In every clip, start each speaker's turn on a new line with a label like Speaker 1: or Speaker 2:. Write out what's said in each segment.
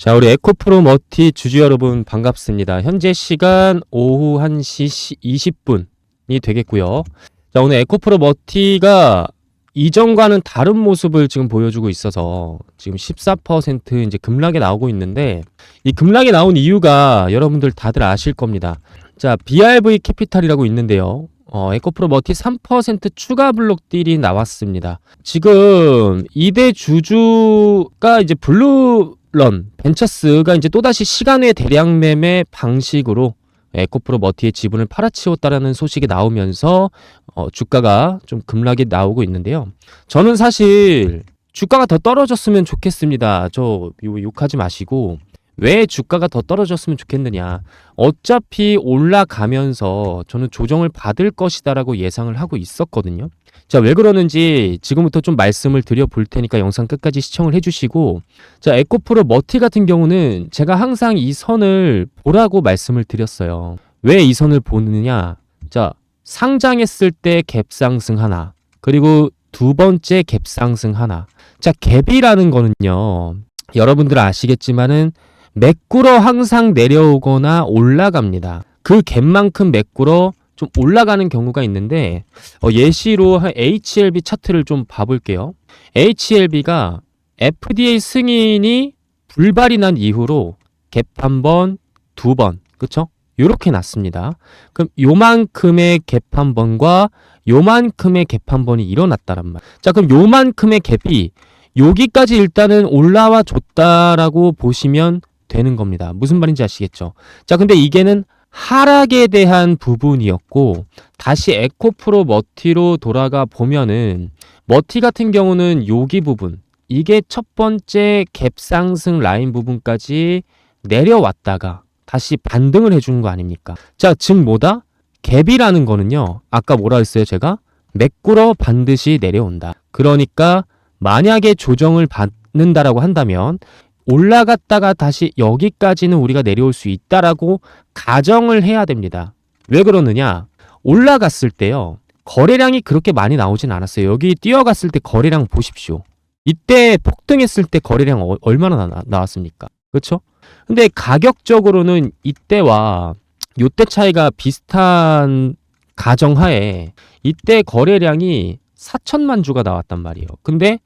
Speaker 1: 자, 우리 에코프로 머티 주주 여러분 반갑습니다. 현재 시간 오후 1시 20분이 되겠고요. 자, 오늘 에코프로 머티가 이전과는 다른 모습을 지금 보여주고 있어서 지금 14% 이제 급락이 나오고 있는데 이 급락이 나온 이유가 여러분들 다들 아실 겁니다. 자, BRV 캐피탈이라고 있는데요. 어, 에코프로 머티 3% 추가 블록 딜이 나왔습니다. 지금 이대 주주가 이제 블루 런 벤처스가 이제 또다시 시간외 대량 매매 방식으로 에코프로 머티의 지분을 팔아치웠다라는 소식이 나오면서 어, 주가가 좀 급락이 나오고 있는데요. 저는 사실 주가가 더 떨어졌으면 좋겠습니다. 저 요- 욕하지 마시고 왜 주가가 더 떨어졌으면 좋겠느냐. 어차피 올라가면서 저는 조정을 받을 것이다라고 예상을 하고 있었거든요. 자, 왜 그러는지 지금부터 좀 말씀을 드려 볼 테니까 영상 끝까지 시청을 해주시고, 자, 에코프로 머티 같은 경우는 제가 항상 이 선을 보라고 말씀을 드렸어요. 왜 이 선을 보느냐? 자, 상장했을 때 갭상승 하나, 그리고 두 번째 갭상승 하나. 자, 갭이라는 거는요, 여러분들 아시겠지만은 매꾸러 항상 내려오거나 올라갑니다. 그 갭만큼 매꾸러 좀 올라가는 경우가 있는데 어, 예시로 한 HLB 차트를 좀 봐볼게요. HLB가 FDA 승인이 불발이 난 이후로 갭 한 번, 두 번, 그쵸? 요렇게 났습니다. 그럼 요만큼의 갭 한 번과 요만큼의 갭 한 번이 일어났다란 말. 자, 그럼 요만큼의 갭이 여기까지 일단은 올라와 줬다라고 보시면 되는 겁니다. 무슨 말인지 아시겠죠? 자, 근데 이게는 하락에 대한 부분이었고 다시 에코프로 머티로 돌아가 보면은 머티 같은 경우는 여기 부분 이게 첫 번째 갭 상승 라인 부분까지 내려왔다가 다시 반등을 해주는 거 아닙니까? 자, 즉 뭐다? 갭이라는 거는요. 아까 뭐라 했어요, 제가? 매꾸러 반드시 내려온다. 그러니까 만약에 조정을 받는다라고 한다면 올라갔다가 다시 여기까지는 우리가 내려올 수 있다라고 가정을 해야 됩니다. 왜 그러느냐? 올라갔을 때요. 거래량이 그렇게 많이 나오진 않았어요. 여기 뛰어갔을 때 거래량 보십시오. 이때 폭등했을 때 거래량 어- 얼마나 나, 나왔습니까? 그렇죠? 근데 가격적으로는 이때와 요때 차이가 비슷한 가정하에 이때 거래량이 4천만 주가 나왔단 말이에요. 근데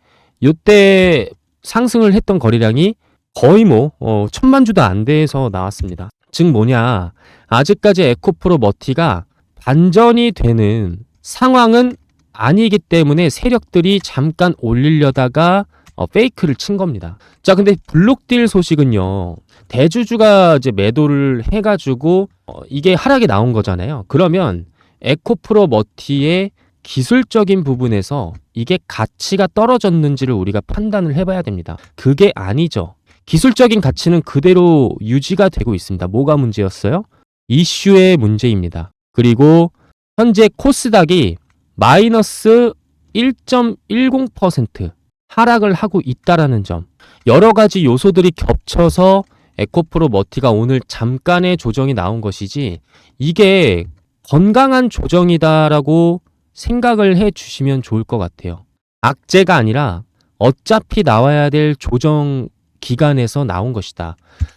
Speaker 1: 요때 상승을 했던 거래량이 거의 뭐 어, 천만 주도 안 돼서 나왔습니다. 즉 뭐냐 아직까지 에코프로 머티가 반전이 되는 상황은 아니기 때문에 세력들이 잠깐 올리려다가 어, 페이크를 친 겁니다. 자, 근데 블록딜 소식은요. 대주주가 이제 매도를 해가지고 어, 이게 하락이 나온 거잖아요. 그러면 에코프로 머티의 기술적인 부분에서 이게 가치가 떨어졌는지를 우리가 판단을 해봐야 됩니다. 그게 아니죠. 기술적인 가치는 그대로 유지가 되고 있습니다. 뭐가 문제였어요? 이슈의 문제입니다. 그리고 현재 코스닥이 마이너스 1.10% 하락을 하고 있다라는 점. 여러 가지 요소들이 겹쳐서 에코프로 머티가 오늘 잠깐의 조정이 나온 것이지 이게 건강한 조정이다라고 생각을 해 주시면 좋을 것 같아요. 악재가 아니라 어차피 나와야 될 조정 기간에서 나온 것이다.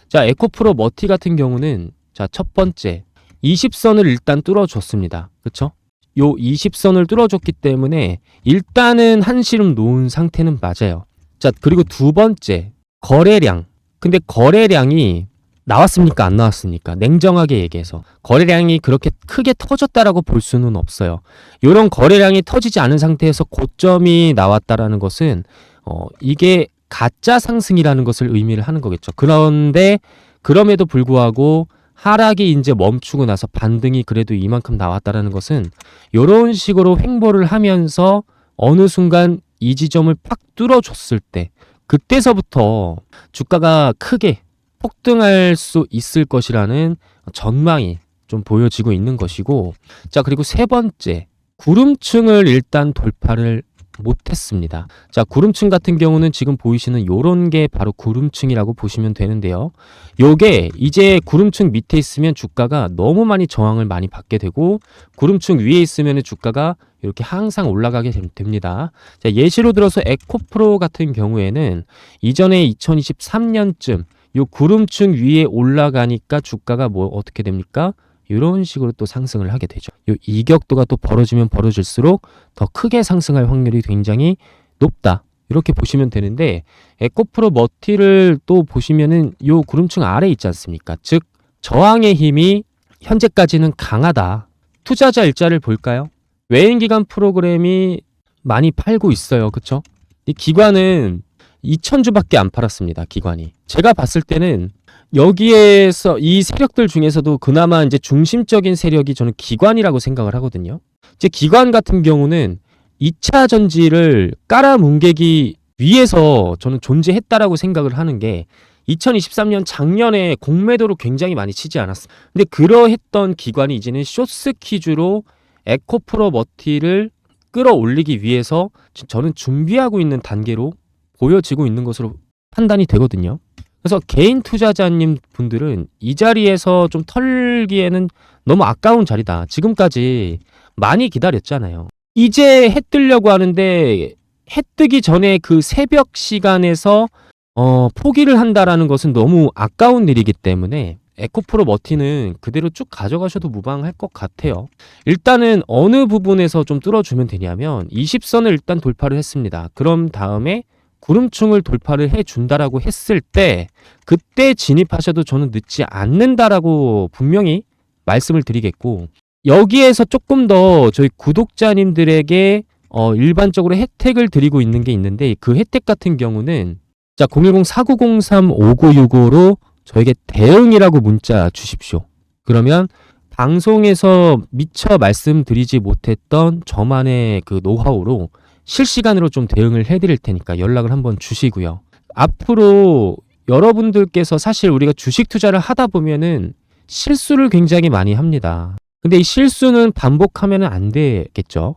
Speaker 1: 자, 에코프로 머티 같은 경우는 자, 첫 번째 20선을 일단 뚫어줬습니다. 그쵸? 요 20선을 뚫어줬기 때문에 일단은 한시름 놓은 상태는 맞아요. 자, 그리고 두 번째 거래량. 근데 거래량이 나왔습니까? 안 나왔습니까? 냉정하게 얘기해서 거래량이 그렇게 크게 터졌다라고 볼 수는 없어요. 이런 거래량이 터지지 않은 상태에서 고점이 나왔다라는 것은 어, 이게 가짜 상승이라는 것을 의미를 하는 거겠죠. 그런데 그럼에도 불구하고 하락이 이제 멈추고 나서 반등이 그래도 이만큼 나왔다라는 것은 이런 식으로 횡보를 하면서 어느 순간 이 지점을 팍 뚫어줬을 때 그때서부터 주가가 크게 폭등할 수 있을 것이라는 전망이 좀 보여지고 있는 것이고 자 그리고 세 번째 구름층을 일단 돌파를 못했습니다. 자, 구름층 같은 경우는 지금 보이시는 요런 게 바로 구름층이라고 보시면 되는데요. 요게 이제 구름층 밑에 있으면 주가가 너무 많이 저항을 많이 받게 되고 구름층 위에 있으면 주가가 이렇게 항상 올라가게 됨- 됩니다. 자, 예시로 들어서 에코프로 같은 경우에는 이전에 2023년쯤 요 구름층 위에 올라가니까 주가가 뭐 어떻게 됩니까? 이런 식으로 또 상승을 하게 되죠. 요 이격도가 또 벌어지면 벌어질수록 더 크게 상승할 확률이 굉장히 높다. 이렇게 보시면 되는데 에코프로 머티를 또 보시면은 요 구름층 아래 있지 않습니까? 즉 저항의 힘이 현재까지는 강하다. 투자자 일자를 볼까요? 외인 기관 프로그램이 많이 팔고 있어요. 그쵸? 이 기관은 2,000주밖에 안 팔았습니다. 기관이. 제가 봤을 때는 여기에서 이 세력들 중에서도 그나마 이제 중심적인 세력이 저는 기관이라고 생각을 하거든요. 이제 기관 같은 경우는 2차 전지를 깔아뭉개기 위해서 저는 존재했다라고 생각을 하는 게 2023년 작년에 공매도로 굉장히 많이 치지 않았어. 근데 그러했던 기관이 이제는 쇼스 퀴즈로 에코프로 머티를 끌어올리기 위해서 저는 준비하고 있는 단계로 보여지고 있는 것으로 판단이 되거든요. 그래서 개인 투자자님 분들은 이 자리에서 좀 털기에는 너무 아까운 자리다. 지금까지 많이 기다렸잖아요. 이제 해 뜨려고 하는데 해 뜨기 전에 그 새벽 시간에서 어, 포기를 한다라는 것은 너무 아까운 일이기 때문에 에코프로 머티는 그대로 쭉 가져가셔도 무방할 것 같아요. 일단은 어느 부분에서 좀 뚫어주면 되냐면 20선을 일단 돌파를 했습니다. 그럼 다음에 구름층을 돌파를 해준다라고 했을 때 그때 진입하셔도 저는 늦지 않는다라고 분명히 말씀을 드리겠고 여기에서 조금 더 저희 구독자님들에게 어, 일반적으로 혜택을 드리고 있는 게 있는데 그 혜택 같은 경우는 자 010-4903-5965로 저에게 대응이라고 문자 주십시오. 그러면 방송에서 미처 말씀드리지 못했던 저만의 그 노하우로 실시간으로 좀 대응을 해드릴 테니까 연락을 한번 주시고요. 앞으로 여러분들께서 사실 우리가 주식 투자를 하다 보면은 실수를 굉장히 많이 합니다. 근데 이 실수는 반복하면 안 되겠죠.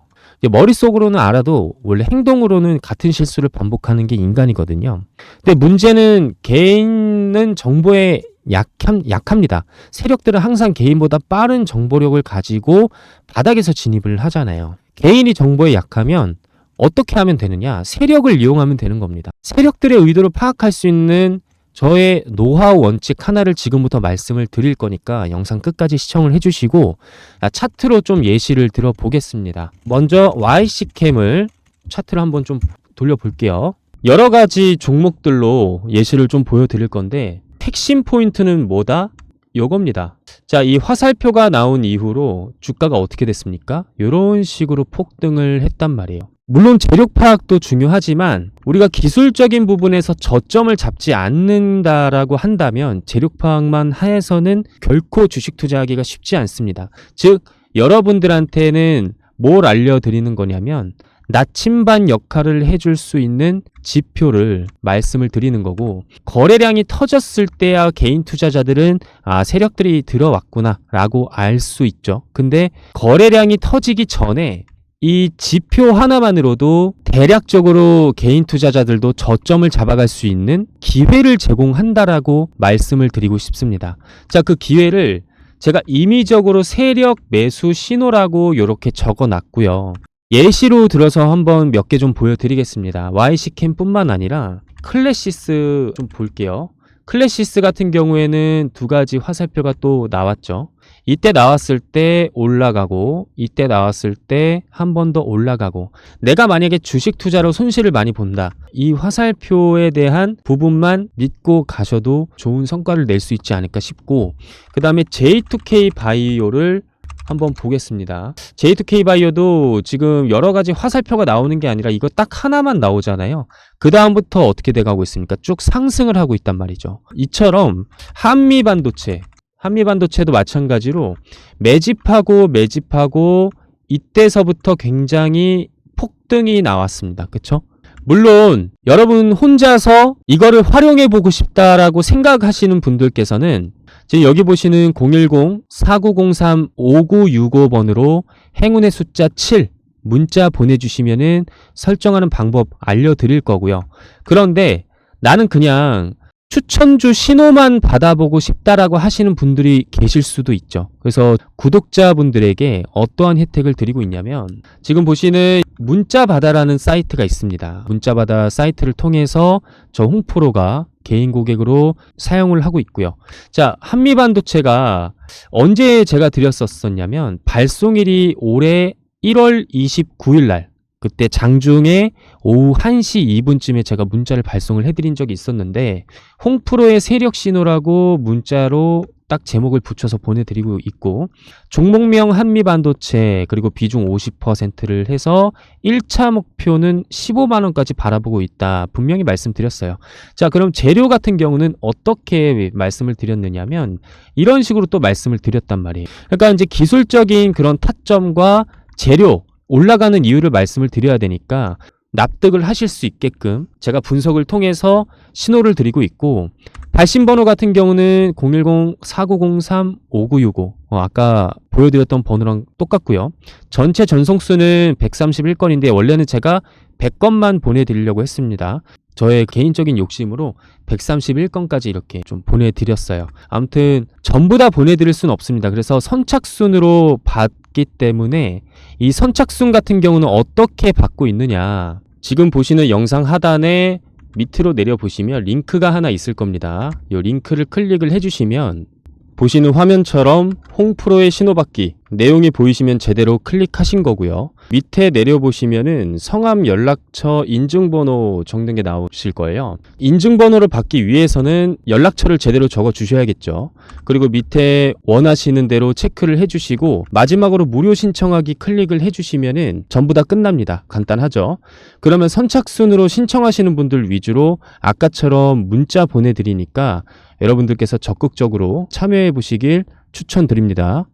Speaker 1: 머릿속으로는 알아도 원래 행동으로는 같은 실수를 반복하는 게 인간이거든요. 근데 문제는 개인은 정보에 약함, 약합니다. 세력들은 항상 개인보다 빠른 정보력을 가지고 바닥에서 진입을 하잖아요. 개인이 정보에 약하면 어떻게 하면 되느냐? 세력을 이용하면 되는 겁니다. 세력들의 의도를 파악할 수 있는 저의 노하우 원칙 하나를 지금부터 말씀을 드릴 거니까 영상 끝까지 시청을 해주시고 아, 차트로 좀 예시를 들어보겠습니다. 먼저 YC캠을 차트를 한번 좀 돌려볼게요. 여러 가지 종목들로 예시를 좀 보여드릴 건데 핵심 포인트는 뭐다? 요겁니다. 자, 이 화살표가 나온 이후로 주가가 어떻게 됐습니까? 이런 식으로 폭등을 했단 말이에요. 물론 재력 파악도 중요하지만 우리가 기술적인 부분에서 저점을 잡지 않는다라고 한다면 재력 파악만 해서는 결코 주식 투자하기가 쉽지 않습니다. 즉 여러분들한테는 뭘 알려드리는 거냐면 나침반 역할을 해줄 수 있는 지표를 말씀을 드리는 거고 거래량이 터졌을 때야 개인 투자자들은 아 세력들이 들어왔구나 라고 알 수 있죠. 근데 거래량이 터지기 전에 이 지표 하나만으로도 대략적으로 개인 투자자들도 저점을 잡아갈 수 있는 기회를 제공한다라고 말씀을 드리고 싶습니다. 자, 그 기회를 제가 임의적으로 세력 매수 신호라고 이렇게 적어 놨고요. 예시로 들어서 한번 몇 개 좀 보여드리겠습니다. YC캠 뿐만 아니라 클래시스 좀 볼게요. 클래시스 같은 경우에는 두 가지 화살표가 또 나왔죠. 이때 나왔을 때 올라가고 이때 나왔을 때 한 번 더 올라가고 내가 만약에 주식 투자로 손실을 많이 본다 이 화살표에 대한 부분만 믿고 가셔도 좋은 성과를 낼 수 있지 않을까 싶고 그 다음에 J2K 바이오를 한번 보겠습니다. J2K 바이오도 지금 여러 가지 화살표가 나오는 게 아니라 이거 딱 하나만 나오잖아요. 그 다음부터 어떻게 돼가고 있습니까? 쭉 상승을 하고 있단 말이죠. 이처럼 한미 반도체 한미 반도체도 마찬가지로 매집하고 매집하고 이때서부터 굉장히 폭등이 나왔습니다. 그쵸? 물론 여러분 혼자서 이거를 활용해 보고 싶다라고 생각하시는 분들께서는 지금 여기 보시는 010-4903-5965번으로 행운의 숫자 7 문자 보내주시면은 설정하는 방법 알려드릴 거고요. 그런데 나는 그냥 추천주 신호만 받아보고 싶다라고 하시는 분들이 계실 수도 있죠. 그래서 구독자분들에게 어떠한 혜택을 드리고 있냐면 지금 보시는 문자바다라는 사이트가 있습니다. 문자바다 사이트를 통해서 저 홍프로가 개인 고객으로 사용을 하고 있고요. 자, 한미 반도체가 언제 제가 드렸었었냐면 발송일이 올해 1월 29일 날 그때 장중에 오후 1시 2분쯤에 제가 문자를 발송을 해드린 적이 있었는데 홍프로의 세력 신호라고 문자로 딱 제목을 붙여서 보내드리고 있고 종목명 한미반도체 그리고 비중 50%를 해서 1차 목표는 15만 원까지 바라보고 있다 분명히 말씀드렸어요. 자 그럼 재료 같은 경우는 어떻게 말씀을 드렸느냐면 이런 식으로 또 말씀을 드렸단 말이에요. 그러니까 이제 기술적인 그런 타점과 재료 올라가는 이유를 말씀을 드려야 되니까 납득을 하실 수 있게끔 제가 분석을 통해서 신호를 드리고 있고 발신 번호 같은 경우는 010-4903-5965 어, 아까 보여드렸던 번호랑 똑같고요. 전체 전송수는 131건인데 원래는 제가 100건만 보내드리려고 했습니다. 저의 개인적인 욕심으로 131건까지 이렇게 좀 보내드렸어요. 아무튼 전부 다 보내드릴 수는 없습니다. 그래서 선착순으로 받 기 때문에 이 선착순 같은 경우는 어떻게 받고 있느냐. 지금 보시는 영상 하단에 밑으로 내려 보시면 링크가 하나 있을 겁니다. 이 링크를 클릭을 해주시면 보시는 화면처럼 홍프로의 신호받기 내용이 보이시면 제대로 클릭하신 거고요. 밑에 내려보시면은 성함 연락처 인증번호 적는 게 나오실 거예요. 인증번호를 받기 위해서는 연락처를 제대로 적어 주셔야겠죠. 그리고 밑에 원하시는 대로 체크를 해주시고 마지막으로 무료 신청하기 클릭을 해주시면은 전부 다 끝납니다. 간단하죠. 그러면 선착순으로 신청하시는 분들 위주로 아까처럼 문자 보내드리니까 여러분들께서 적극적으로 참여해 보시길 추천드립니다.